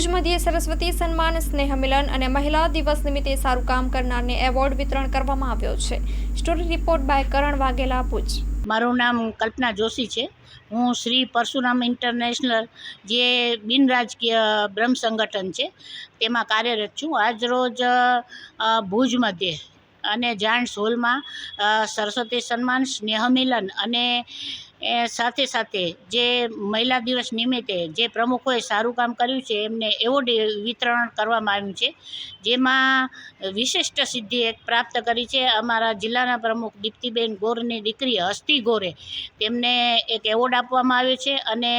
ભુજ મધ્યે સરસ્વતી સન્માન, સ્નેહ મિલન અને મહિલા દિવસ નિમિત્તે સારું કામ કરનારને એવોર્ડ વિતરણ કરવામાં આવ્યો છે. Story report by Karan Vaghela, Bhuj. મારું નામ કલ્પના જોશી છે. હું શ્રી પરશુરામ ઇન્ટરનેશનલ જે બિન રાજકીય બ્રહ્મ સંગઠન છે, તેમાં કાર્યરત છું. આજરોજ ભુજ મધ્યે અને જાન્ટ્સ હોલમાં સરસ્વતી સન્માન, સ્નેહ મિલન અને એ સાથે સાથે જે મહિલા દિવસ નિમિત્તે જે પ્રમુખોએ સારું કામ કર્યું છે, એમને એવોર્ડ વિતરણ કરવામાં આવ્યું છે. જેમાં વિશિષ્ટ સિદ્ધિ એક પ્રાપ્ત કરી છે. અમારા જિલ્લાના પ્રમુખ દીપ્તિબેન ગોરની દીકરી હસ્તી ગોરે તેમને એક એવોર્ડ આપવામાં આવ્યો છે અને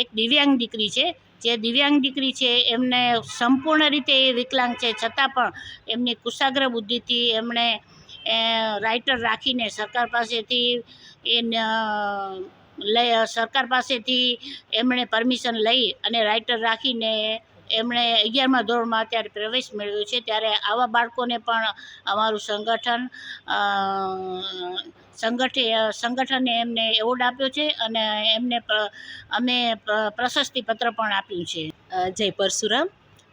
એક દિવ્યાંગ દીકરી છે. જે દિવ્યાંગ દીકરી છે, એમને સંપૂર્ણ રીતે એ વિકલાંગ છે. છતાં પણ એમની કુશાગ્ર બુદ્ધિથી એમણે એ રાઇટર રાખીને સરકાર પાસેથી એ લઈ સરકાર પાસેથી એમણે પરમિશન લઈ અને રાઇટર રાખીને એમણે અગિયારમા ધોરણમાં અત્યારે પ્રવેશ મેળવ્યો છે. ત્યારે આવા બાળકોને પણ અમારું સંગઠન સંગઠે સંગઠને એમને એવોર્ડ આપ્યો છે અને એમને અમે પ્રશસ્તિ પ્રશસ્તિપત્ર પણ આપ્યું છે. જય પરશુરામ.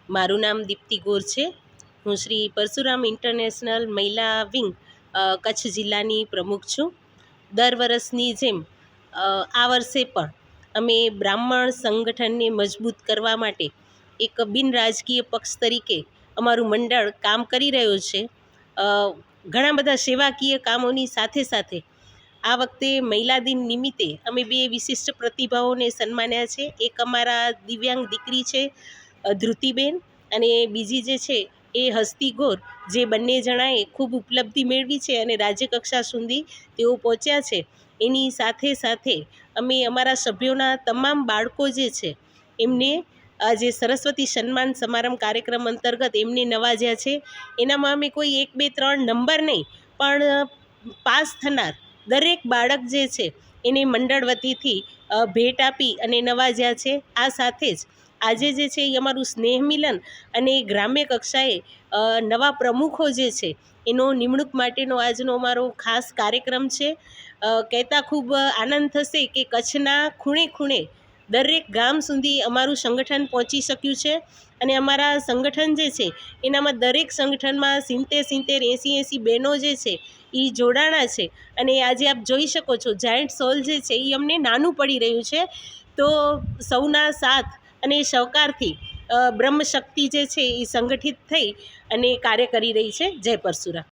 મારું નામ દીપ્તિ ગોર છે. હું શ્રી પરશુરામ ઇન્ટરનેશનલ મહિલા વિંગ કચ્છ જિલ્લાની પ્રમુખ છું. દર વર્ષની જેમ આ વર્ષે પણ અમે બ્રાહ્મણ સંગઠનને મજબૂત કરવા માટે એક બિન રાજકીય પક્ષ તરીકે અમારું મંડળ કામ કરી રહ્યું છે. ઘણા બધા સેવાકીય કામોની સાથે સાથે આ વખતે મહિલા દિન નિમિત્તે અમે બે વિશિષ્ટ પ્રતિભાઓને સન્માન્યા છે. એક અમારા દિવ્યાંગ દીકરી છે ધૃતિબેન અને બીજી જે છે એ હસ્તી ગોર જે બંને જણાએ ખૂબ ઉપલબ્ધિ મેળવી છે અને રાજ્યકક્ષા સુધી તેઓ પહોંચ્યા છે. એની સાથે સાથે અમે અમારા સભ્યોના તમામ બાળકો જે છે, એમને આ જે સરસ્વતી સન્માન સમારંભ કાર્યક્રમ અંતર્ગત એમને નવાજ્યા છે. એનામાં અમે કોઈ એક, બે, ત્રણ નંબર નહીં, પણ પાસ થનાર દરેક બાળક જે છે, એને મંડળ વતીથી ભેટ આપી અને નવાજ્યા છે. આ સાથે જ આજે જે છે એ અમારું સ્નેહ મિલન અને ગ્રામ્ય કક્ષાએ નવા પ્રમુખો જે છે, એનો નિમણૂક માટેનો આજનો અમારો ખાસ કાર્યક્રમ છે. કહેતા ખૂબ આનંદ થશે કે કચ્છના ખૂણે ખૂણે દરેક ગામ સુધી અમારું સંગઠન પહોંચી શક્યું છે. અને અમારા સંગઠન જે છે, એનામાં દરેક સંગઠનમાં સિત્તેર સિત્તેર એંસી એંસી બહેનો જે છે, એ જોડાણા છે. અને આજે આપ જોઈ શકો છો જાયન્ટ સોલ જે છે એ અમને નાનું પડી રહ્યું છે. તો સૌના સાથ અને સહકારથી અ, બ્રહ્મ શક્તિ જે છે એ સંગઠિત થઈ અને કાર્ય કરી રહી છે. જય પરશુરામ